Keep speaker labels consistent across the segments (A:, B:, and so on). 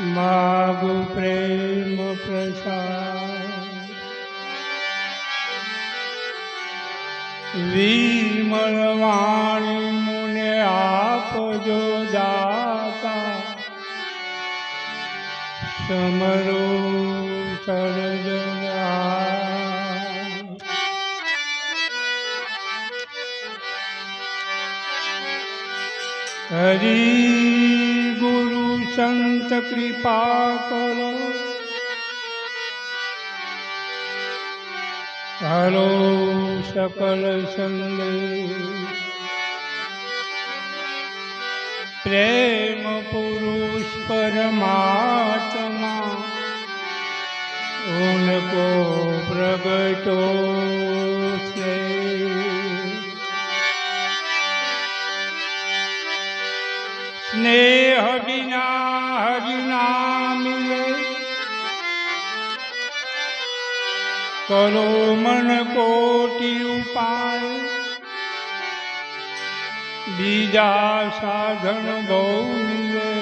A: માગુ પ્રેમ પ્રસાદ વિમળ વાણી મુને આપજો દાતા સમરો સર્જના હરી ગુરુ સંત કૃપા કરો હરો સકલ સંદેશ પ્રેમ પુરુષ પરમાત્મા ઉનકો પ્રગટો સ્નેહ સ્નેહ વિના હરિના મિલે કરો મન કોટી ઉપાય. બીજા સાધન બહુ મિલે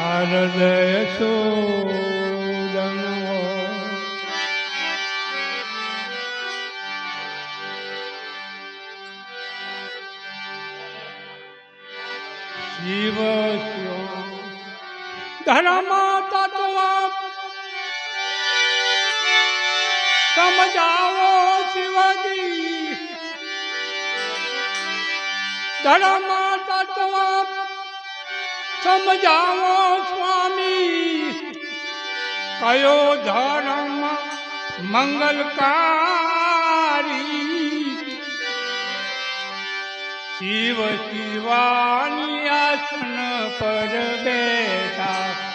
A: આ હૃદય શિવ ધર્મ તત્વ સમજાવો શિવજી. ધર્મ તત્વ સમજાવો સ્વામી. કયો ધર્મ મંગલકારી? શિવ શિવાની આસન પર બેઠા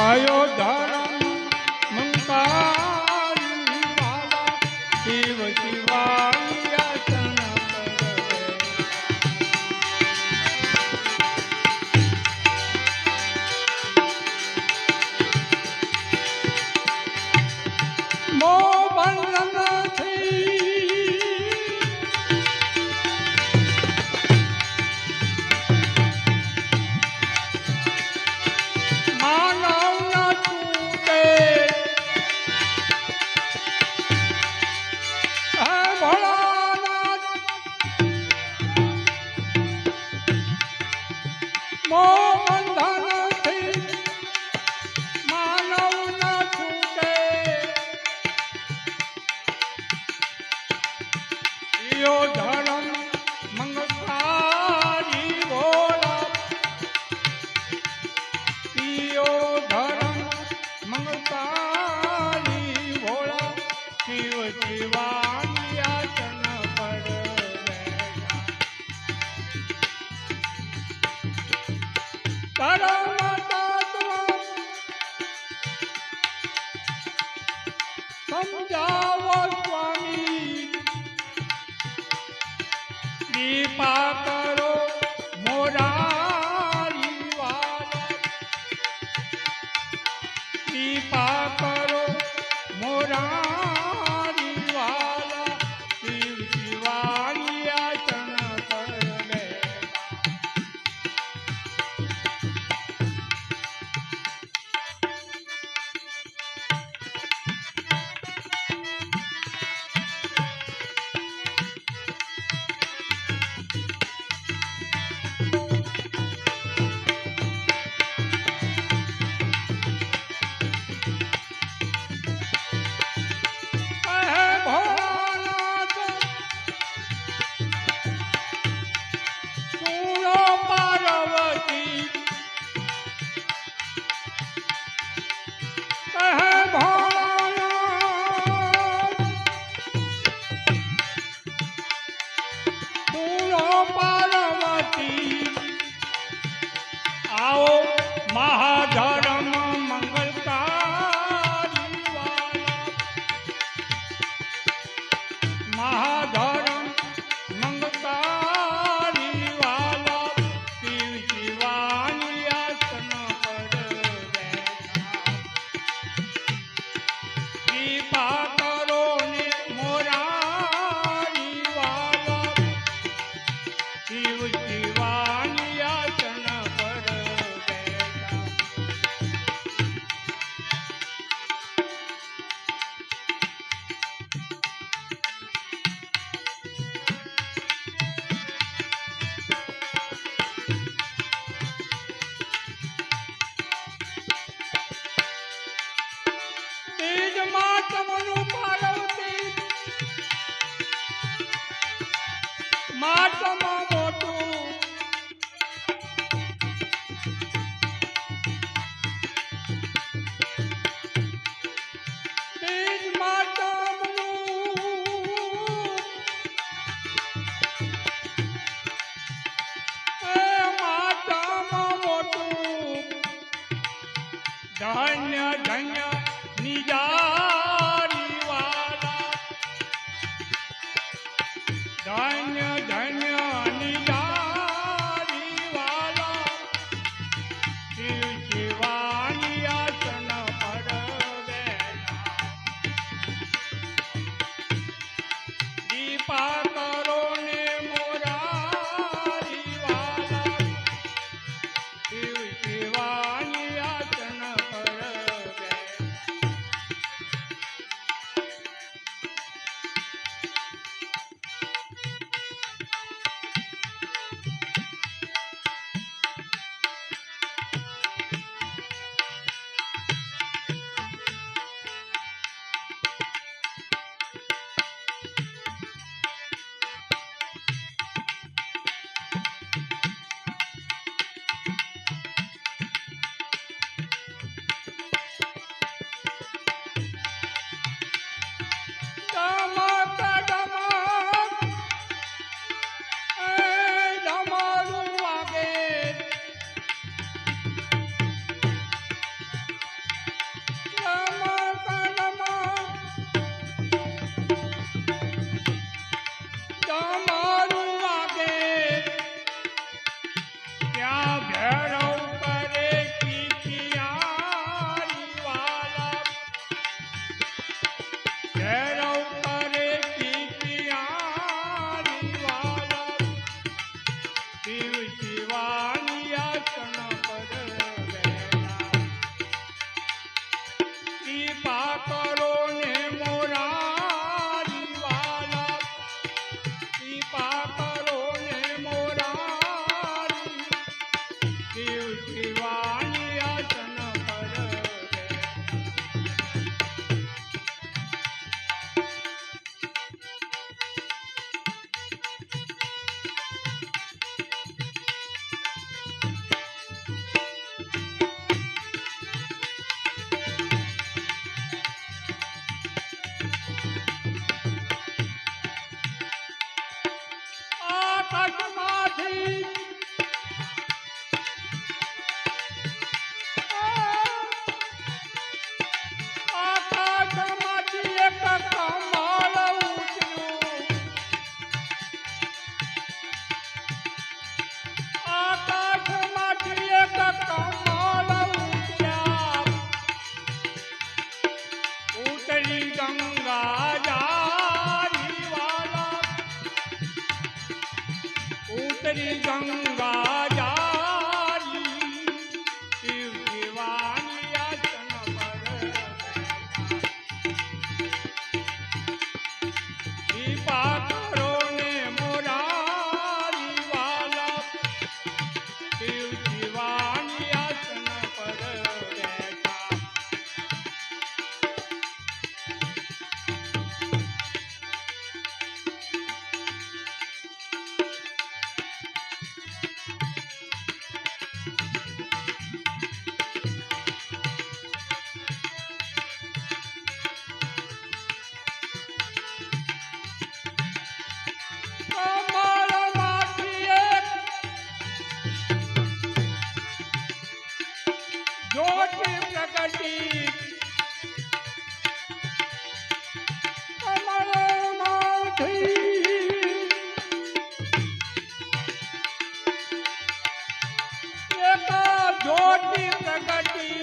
A: કયો કૃપા माट को ಏಕ ಜೋಡಿ ಪ್ರಗತಿ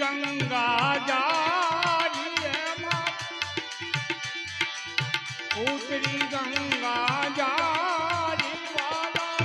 A: ગંગા જારી ઉતરી ગંગા જારી વાલા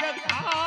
A: 这是啥